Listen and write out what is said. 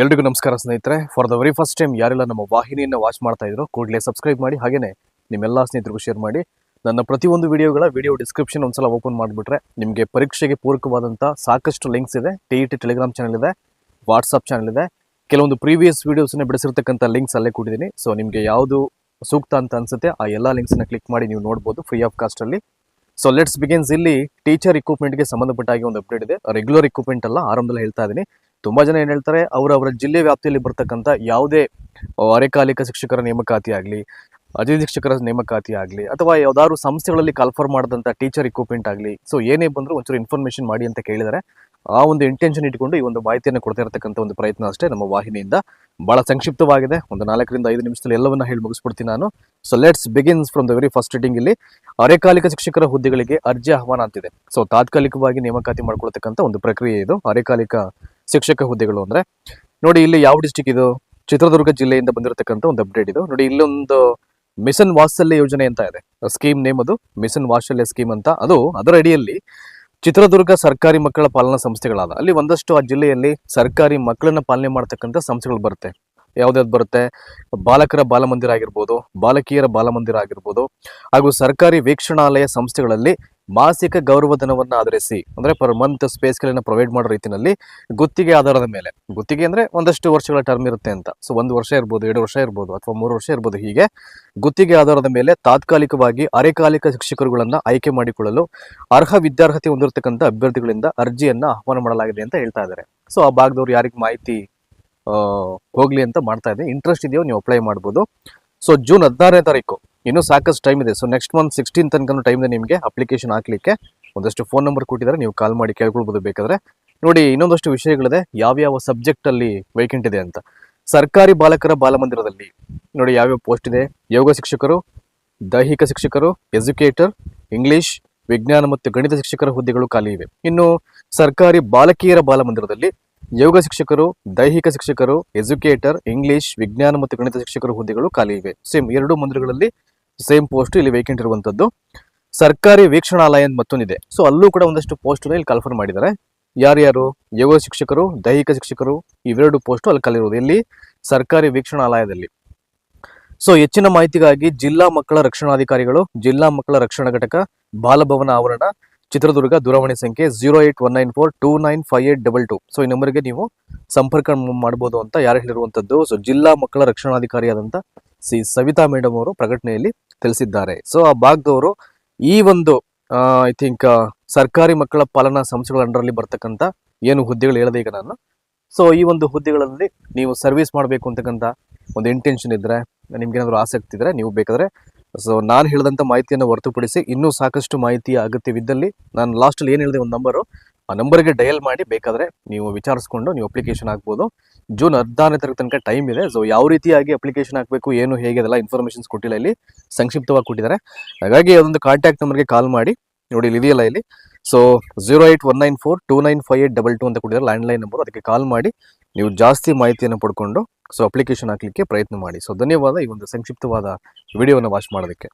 ಎಲ್ರಿಗೂ ನಮಸ್ಕಾರ ಸ್ನೇಹಿತರೆ. For the very first time ಯಾರೆಲ್ಲ ನಮ್ಮ ವಾಹಿನಿಯನ್ನು ವಾಚ್ ಮಾಡ್ತಾ ಇದ್ರು ಕೂಡಲೇ ಸಬ್ಸ್ಕ್ರೈಬ್ ಮಾಡಿ, ಹಾಗೇನೆ ನಿಮ್ಮೆಲ್ಲ ಸ್ನೇಹಿತರಿಗೂ ಶೇರ್ ಮಾಡಿ. ನನ್ನ ಪ್ರತಿಯೊಂದು ವಿಡಿಯೋಗಳ ವಿಡಿಯೋ ಡಿಸ್ಕ್ರಿಪ್ಷನ್ ಒಂದ್ಸಲ ಓಪನ್ ಮಾಡಿಬಿಟ್ರೆ ನಿಮಗೆ ಪರೀಕ್ಷೆಗೆ ಪೂರಕವಾದಂಥ ಸಾಕಷ್ಟು ಲಿಂಕ್ಸ್ ಇದೆ. T E T telegram channel ಇದೆ ವಾಟ್ಸಪ್ ಚಾನಲ್ ಇದೆ. ಕೆಲವೊಂದು ಪ್ರೀವಿಯಸ್ ವಿಡಿಯೋಸ್ನ ಬಿಡಿಸಿರ್ತಕ್ಕಂಥ ಲಿಂಕ್ಸ್ ಅಲ್ಲೇ ಕೊಟ್ಟಿದ್ದೀನಿ ಸೊ ನಿಮಗೆ ಯಾವುದು ಸೂಕ್ತ ಅಂತ ಅನ್ಸುತ್ತೆ ಆ ಎಲ್ಲ ಲಿಂಕ್ಸನ್ನ ಕ್ಲಿಕ್ ಮಾಡಿ ನೀವು ನೋಡ್ಬೋದು ಫ್ರೀ ಆಫ್ ಕಾಸ್ಟಲ್ಲಿ ಸೊ ಲೆಟ್ಸ್ ಬಿಗಿನ್ಸ್ ಇಲ್ಲಿ ಟೀಚರ್ಗೆ ಸಂಬಂಧಪಟ್ಟಾಗಿ ಒಂದು ಅಪ್ಡೇಟ್ ಇದೆ. ರೆಗ್ಯುಲರ್ ಇಕ್ವಿಪ್ಮೆಂಟ್ ಅಲ್ಲ, ಆರಂಭದಲ್ಲಿ ಹೇಳ್ತಾ ಇದ್ದೀನಿ. ತುಂಬಾ ಜನ ಏನ್ ಹೇಳ್ತಾರೆ ಅವರವರ ಜಿಲ್ಲೆ ವ್ಯಾಪ್ತಿಯಲ್ಲಿ ಬರ್ತಕ್ಕಂಥ ಯಾವುದೇ ಅರೆಕಾಲಿಕ ಶಿಕ್ಷಕರ ನೇಮಕಾತಿ ಆಗಲಿ, ಅತಿಥಿ ಶಿಕ್ಷಕರ ನೇಮಕಾತಿ ಆಗಲಿ, ಅಥವಾ ಯಾವ್ದಾದ್ರು ಸಂಸ್ಥೆಗಳಲ್ಲಿ ಕಾಲ್ಫರ್ ಮಾಡಿದಂಥ ಟೀಚರ್ ಇಕ್ವಿಪ್ಮೆಂಟ್ ಆಗಲಿ ಸೊ ಏನೇ ಬಂದರೂ ಒಂಚೂರು ಇನ್ಫಾರ್ಮೇಷನ್ ಮಾಡಿ ಅಂತ ಕೇಳಿದರೆ. ಆ ಒಂದು ಇಂಟೆನ್ಷನ್ ಇಟ್ಕೊಂಡು ಈ ಒಂದು ಮಾಹಿತಿಯನ್ನು ಕೊಡ್ತಾ ಇರತಕ್ಕಂಥ ಒಂದು ಪ್ರಯತ್ನ ಅಷ್ಟೇ ನಮ್ಮ ವಾಹಿನಿಯಿಂದ. ಬಹಳ ಸಂಕ್ಷಿಪ್ತವಾಗಿದೆ. ಒಂದು ನಾಲ್ಕರಿಂದ ಐದು ನಿಮಿಷದಲ್ಲಿ ಎಲ್ಲವನ್ನ ಹೇಳಿ ಮುಗಿಸ್ಬಿಡ್ತೀನಿ ನಾನು. So let's begins from the very first reading ಇಲ್ಲಿ. ಅರೆಕಾಲಿಕ ಶಿಕ್ಷಕರ ಹುದ್ದೆಗಳಿಗೆ ಅರ್ಜಿ ಆಹ್ವಾನ ಅಂತಿದೆ. ಸೊ ತಾತ್ಕಾಲಿಕವಾಗಿ ನೇಮಕಾತಿ ಮಾಡ್ಕೊಳ್ತಕ್ಕಂಥ ಒಂದು ಪ್ರಕ್ರಿಯೆ ಇದು. ಅರೆಕಾಲಿಕ ಶಿಕ್ಷಕ ಹುದ್ದೆಗಳು ಅಂದ್ರೆ. ನೋಡಿ ಇಲ್ಲಿ ಯಾವ ಡಿಸ್ಟಿಕ್ ಇದು? ಚಿತ್ರದುರ್ಗ ಜಿಲ್ಲೆಯಿಂದ ಬಂದಿರತಕ್ಕಂಥ ಒಂದು ಅಪ್ಡೇಟ್ ಇದು. ನೋಡಿ ಇಲ್ಲೊಂದು ಮಿಷನ್ ವಾತ್ಸಲ್ಯ ಯೋಜನೆ ಅಂತ ಇದೆ. ಸ್ಕೀಮ್ ನೇಮ್ ಅದು ಮಿಷನ್ ವಾತ್ಸಲ್ಯ ಸ್ಕೀಮ್ ಅಂತ. ಅದು ಅದರ ಅಡಿಯಲ್ಲಿ ಚಿತ್ರದುರ್ಗ ಸರ್ಕಾರಿ ಮಕ್ಕಳ ಪಾಲನಾ ಸಂಸ್ಥೆಗಳಾದ. ಅಲ್ಲಿ ಒಂದಷ್ಟು ಆ ಜಿಲ್ಲೆಯಲ್ಲಿ ಸರ್ಕಾರಿ ಮಕ್ಕಳನ್ನ ಪಾಲನೆ ಮಾಡ್ತಕ್ಕಂಥ ಸಂಸ್ಥೆಗಳು ಬರುತ್ತೆ. ಯಾವ್ದಾವ್ದು ಬರುತ್ತೆ. ಬಾಲಕರ ಬಾಲಮಂದಿರ ಆಗಿರ್ಬೋದು, ಬಾಲಕಿಯರ ಬಾಲಮಂದಿರ ಆಗಿರ್ಬೋದು, ಹಾಗೂ ಸರ್ಕಾರಿ ವೀಕ್ಷಣಾಲಯ ಸಂಸ್ಥೆಗಳಲ್ಲಿ ಮಾಸಿಕ ಗೌರವಧನವನ್ನು ಆಧರಿಸಿ, ಅಂದ್ರೆ ಪರ್ ಮಂತ್ ಸ್ಪೇಸ್ ಗಳನ್ನ ಪ್ರೊವೈಡ್ ಮಾಡೋ ರೀತಿಯಲ್ಲಿ ಗುತ್ತಿಗೆ ಆಧಾರದ ಮೇಲೆ. ಗುತ್ತಿಗೆ ಅಂದ್ರೆ ಒಂದಷ್ಟು ವರ್ಷಗಳ ಟರ್ಮ್ ಇರುತ್ತೆ ಅಂತ. ಸೊ ಒಂದು ವರ್ಷ ಇರ್ಬೋದು, ಎರಡು ವರ್ಷ ಇರ್ಬೋದು, ಅಥವಾ ಮೂರು ವರ್ಷ ಇರ್ಬೋದು ಹೀಗೆ ಗುತ್ತಿಗೆ ಆಧಾರದ ಮೇಲೆ ತಾತ್ಕಾಲಿಕವಾಗಿ ಅರೆಕಾಲಿಕ ಶಿಕ್ಷಕರುಗಳನ್ನ ಆಯ್ಕೆ ಮಾಡಿಕೊಳ್ಳಲು ಅರ್ಹ ವಿದ್ಯಾರ್ಹತೆ ಹೊಂದಿರತಕ್ಕಂಥ ಅಭ್ಯರ್ಥಿಗಳಿಂದ ಅರ್ಜಿಯನ್ನ ಆಹ್ವಾನ ಮಾಡಲಾಗಿದೆ ಅಂತ ಹೇಳ್ತಾ ಇದ್ದಾರೆ. ಸೊ ಆ ಭಾಗದವ್ರು ಯಾರಿಗೆ ಮಾಹಿತಿ ಹೋಗ್ಲಿ ಅಂತ ಮಾಡ್ತಾ ಇದೆ. ಇಂಟ್ರೆಸ್ಟ್ ಇದೆಯೋ ನೀವು ಅಪ್ಲೈ ಮಾಡ್ಬೋದು. ಸೊ ಜೂನ್ ಹದಿನಾರನೇ ತಾರೀಕು. ಇನ್ನೂ ಸಾಕಷ್ಟು ಟೈಮ್ ಇದೆ. ಸೊ ನೆಕ್ಸ್ಟ್ ಮಂತ್ ಸಿಕ್ಸ್ಟೀನ್ ತನಕ ಟೈಮ್ ಇದೆ ನಿಮಗೆ ಅಪ್ಲಿಕೇಶನ್ ಹಾಕಲಿಕ್ಕೆ. ಒಂದಷ್ಟು ಫೋನ್ ನಂಬರ್ ಕೊಟ್ಟಿದ್ದಾರೆ. ನೀವು ಕಾಲ್ ಮಾಡಿ ಕೇಳ್ಕೊಳ್ಬೋದು ಬೇಕಾದ್ರೆ. ನೋಡಿ, ಇನ್ನೊಂದಷ್ಟು ವಿಷಯಗಳಿದೆ. ಯಾವ್ಯಾವ ಸಬ್ಜೆಕ್ಟ್ ಅಲ್ಲಿ ವೇಕೆಂಟ್ ಇದೆ ಅಂತ. ಸರ್ಕಾರಿ ಬಾಲಕರ ಬಾಲಮಂದಿರದಲ್ಲಿ ನೋಡಿ ಯಾವ್ಯಾವ ಪೋಸ್ಟ್ ಇದೆ. ಯೋಗ ಶಿಕ್ಷಕರು, ದೈಹಿಕ ಶಿಕ್ಷಕರು ಎಜುಕೇಟರ್ ಇಂಗ್ಲಿಷ್ ವಿಜ್ಞಾನ ಮತ್ತು ಗಣಿತ ಶಿಕ್ಷಕರ ಹುದ್ದೆಗಳು ಖಾಲಿ ಇವೆ. ಇನ್ನು ಸರ್ಕಾರಿ ಬಾಲಕಿಯರ ಬಾಲಮಂದಿರದಲ್ಲಿ ಯೋಗ ಶಿಕ್ಷಕರು, ದೈಹಿಕ ಶಿಕ್ಷಕರು, ಎಜುಕೇಟರ್, ಇಂಗ್ಲಿಷ್, ವಿಜ್ಞಾನ ಮತ್ತು ಗಣಿತ ಶಿಕ್ಷಕರ ಹುದ್ದೆಗಳು ಖಾಲಿ ಇವೆ. ಸೇಮ್ ಎರಡು ಮಂದಿರಗಳಲ್ಲಿ ಸೇಮ್ ಪೋಸ್ಟ್ ಇಲ್ಲಿ ವೇಕೆಂಟ್ ಇರುವಂತದ್ದು. ಸರ್ಕಾರಿ ವೀಕ್ಷಣಾಲಯ ಮತ್ತೊಂದಿದೆ. ಸೊ ಅಲ್ಲೂ ಕೂಡ ಒಂದಷ್ಟು ಪೋಸ್ಟ್ ಇಲ್ಲಿ ಕನ್ಫರ್ಮ್ ಮಾಡಿದ್ದಾರೆ. ಯಾರ್ಯಾರು? ಯೋಗ ಶಿಕ್ಷಕರು, ದೈಹಿಕ ಶಿಕ್ಷಕರು, ಇವೆರಡು ಪೋಸ್ಟ್ ಅಲ್ಲಿ ಕಲಿರೋದು ಇಲ್ಲಿ ಸರ್ಕಾರಿ ವೀಕ್ಷಣಾಲಯದಲ್ಲಿ. ಸೊ ಹೆಚ್ಚಿನ ಮಾಹಿತಿಗಾಗಿ ಜಿಲ್ಲಾ ಮಕ್ಕಳ ರಕ್ಷಣಾಧಿಕಾರಿಗಳು, ಜಿಲ್ಲಾ ಮಕ್ಕಳ ರಕ್ಷಣಾ ಘಟಕ, ಬಾಲಭವನ ಆವರಣ ಚಿತ್ರದುರ್ಗ ದೂರವಾಣಿ ಸಂಖ್ಯೆ zero eight one nine four two nine five eight double two so ಈ ನಂಬರ್ಗೆ ನೀವು ಸಂಪರ್ಕ ಮಾಡ್ಬೋದು ಅಂತ ಯಾರು ಹೇಳಿರುವಂಥದ್ದು ಸೊ ಜಿಲ್ಲಾ ಮಕ್ಕಳ ರಕ್ಷಣಾಧಿಕಾರಿಯಾದಂಥ ಸಿ ಸವಿತಾ ಮೇಡಮ್ ಅವರು ಪ್ರಕಟಣೆಯಲ್ಲಿ ತಿಳಿಸಿದ್ದಾರೆ. ಸೊ ಆ ಭಾಗದವರು ಈ ಒಂದು ಐ ಥಿಂಕ್ ಸರ್ಕಾರಿ ಮಕ್ಕಳ ಪಾಲನಾ ಸಂಸ್ಥೆಗಳ ಅಂಡರಲ್ಲಿ ಬರ್ತಕ್ಕಂಥ ಏನು ಹುದ್ದೆಗಳು ಹೇಳಿದೆ ಈಗ ನಾನು. ಸೊ ಈ ಒಂದು ಹುದ್ದೆಗಳಲ್ಲಿ ನೀವು ಸರ್ವಿಸ್ ಮಾಡಬೇಕು ಅಂತಕ್ಕಂಥ ಒಂದು ಇಂಟೆನ್ಷನ್ ಇದ್ರೆ ನಿಮ್ಗೆ ಏನಾದರೂ ಆಸಕ್ತಿ ಇದ್ರೆ ನೀವು ಬೇಕಾದ್ರೆ ಸೊ ನಾನು ಹೇಳಿದಂಥ ಮಾಹಿತಿಯನ್ನು ಹೊರತುಪಡಿಸಿ ಇನ್ನೂ ಸಾಕಷ್ಟು ಮಾಹಿತಿಯ ಅಗತ್ಯವಿದ್ದಲ್ಲಿ ನಾನು ಲಾಸ್ಟಲ್ಲಿ ಏನು ಹೇಳಿದೆ ಒಂದು ನಂಬರು ಆ ನಂಬರ್ಗೆ ಡಯಲ್ ಮಾಡಿ ಬೇಕಾದ್ರೆ ನೀವು ವಿಚಾರಿಸ್ಕೊಂಡು ನೀವು ಅಪ್ಲಿಕೇಶನ್ ಹಾಕ್ಬೋದು. ಜೂನ್ ಹದಿನಾರನೇ ತಾರೀಕು ತನಕ ಟೈಮ್ ಇದೆ ಸೊ ಯಾವ ರೀತಿಯಾಗಿ ಅಪ್ಲಿಕೇಶನ್ ಹಾಕಬೇಕು, ಏನು, ಹೇಗೆ ಅದೆಲ್ಲ ಇನ್ಫಾರ್ಮೇಷನ್ಸ್ ಕೊಟ್ಟಿಲ್ಲ ಇಲ್ಲಿ, ಸಂಕ್ಷಿಪ್ತವಾಗಿ ಕೊಟ್ಟಿದ್ದಾರೆ. ಹಾಗಾಗಿ ಅದೊಂದು ಕಾಂಟ್ಯಾಕ್ಟ್ ನಂಬರ್ಗೆ ಕಾಲ್ ಮಾಡಿ, ನೋಡಿ ಇಲ್ಲಿ ಇದೆಯಲ್ಲ ಇಲ್ಲಿ. So zero eight one nine four two nine five eight double two ಅಂತ ಕೊಟ್ಟಿದ್ದಾರೆ ಲ್ಯಾಂಡ್ಲೈನ್ ನಂಬರ್ ಅದಕ್ಕೆ ಕಾಲ್ ಮಾಡಿ ನೀವು ಜಾಸ್ತಿ ಮಾಹಿತಿಯನ್ನು ಪಡ್ಕೊಂಡು ಸೊ ಅಪ್ಲಿಕೇಶನ್ ಹಾಕ್ಲಿಕ್ಕೆ ಪ್ರಯತ್ನ ಮಾಡಿ. ಸೊ ಧನ್ಯವಾದ ಈ ಒಂದು ಸಂಕ್ಷಿಪ್ತವಾದ ವಿಡಿಯೋವನ್ನು ವಾಚ್ ಮಾಡೋದಕ್ಕೆ.